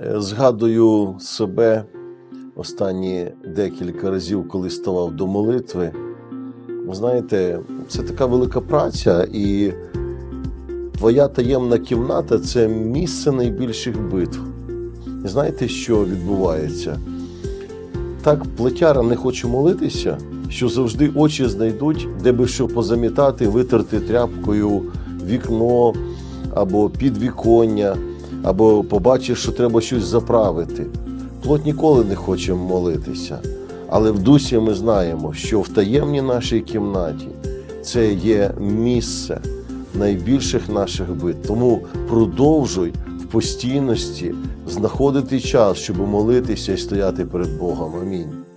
Е, Згадую себе останні декілька разів, коли ставав до молитви. Ви знаєте, це така велика праця, і твоя таємна кімната це місце найбільших битв. Знаєте, що відбувається? Так плетяра не хоче молитися, що завжди очі знайдуть, де би що позамітати, витерти тряпкою вікно або підвіконня, або побачиш, що треба щось заправити. Плот ніколи не хоче молитися. Але в дусі ми знаємо, що в таємній нашій кімнаті це є місце найбільших наших бит. Тому продовжуй в постійності знаходити час, щоб молитися і стояти перед Богом. Амінь.